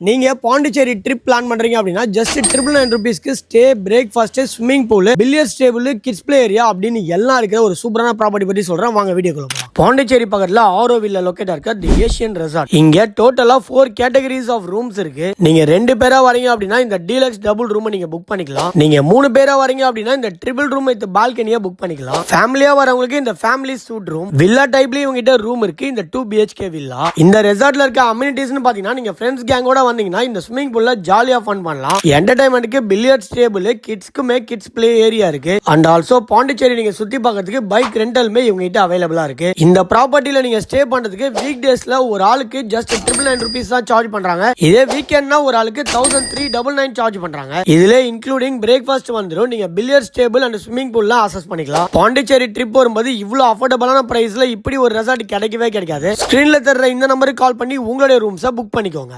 நீங்கள் Pondicherry trip plan பண்ணுறீங்க அப்படின்னா ஜஸ்ட் ட்ரிபிள் நைன் ருபீஸ்க்கு stay breakfast swimming pool billiards table kids play area அப்படின்னு எல்லாம் இருக்கிற ஒரு சூப்பரான ப்ராப்பர்ட்டி பற்றி சொல்கிறேன் வாங்க வீடியோக்குள்ள போலாம். பாண்டிச்சேரி பக்கத்தில் ஆரோவில் லொக்கேட் இருக்க தி ஏஷியன் ரெசார்ட் இங்க டோட்டலா ஃபோர் கேட்டகரிஸ் ஆஃப் ரூம்ஸ் இருக்கு. நீங்க ரெண்டு பேரா வரீங்க அப்படின்னா இந்த டீலக்ஸ் டபுள் ரூம் நீங்க புக் பண்ணிக்கலாம். நீங்க மூணு பேரா வரீங்க அப்படின்னா இந்த ட்ரிபிள் ரூம் வித் பால்கனியா புக் பண்ணிக்கலாம். ஃபேமிலியா வரவங்களுக்கு இந்த ஃபேமிலி சூட் ரூம் வில்லா டைப்லயும் இவங்க ரூம் இருக்கு. இந்த டூ பிஹெச்கே வில்லா இந்த ரெசார்ட்ல இருக்க அம்யூனிட்டிஸ்னு பாத்தீங்கன்னா நீங்க ஃப்ரெண்ட்ஸ் கேங்கோட வந்தீங்கன்னா இந்த ஸ்விமிங் பூல்ல ஜாலியா ஃபன் பண்ணலாம். என்டர்டைன்மெண்ட்டுக்கு பில்லியர்ட்ஸ் டேபிள் கிட்ஸ்க்குமே கிட்ஸ் பிளே ஏரியா இருக்கு. அண்ட் ஆல்சோ பாண்டிச்சேரி நீங்க சுத்தி பார்க்கறதுக்கு பைக் ரெண்டலுமே இவங்க கிட்ட அவைலபிளா இருக்கு. இந்த ப்ராப்பர்ட்டில நீங்க ஸ்டே பண்றதுக்கு வீக் டேஸ்ல ஒரு ஆளுக்கு ஜஸ்ட் ட்ரிபிள் நைன் ருபீஸ் தான் சார்ஜ் பண்றாங்க. இதே வீக்கெண்ட்னா ஒரு ஆளுக்கு thousand three double nine charge பண்றாங்க. இதுல இன்க்ளூடிங் பிரேக்ஃபாஸ்ட் வந்துடும் நீங்க பில்லியர்ஸ் டேபிள் அண்ட் ஸ்விமிங் பூல்லாம் அசஸ் பண்ணிக்கலாம். பாண்டிச்சேரி ட்ரிப் வரும்போது இவ்வளவு அஃபோர்டபுளான பிரைஸ்ல இப்படி ஒரு ரெசார்ட் கிடைக்கவே கிடைக்காது. ஸ்கிரீன்ல தர்ற இந்த நம்பருக்கு கால் பண்ணி உங்களுடைய ரூம்ஸை புக் பண்ணிக்கோங்க.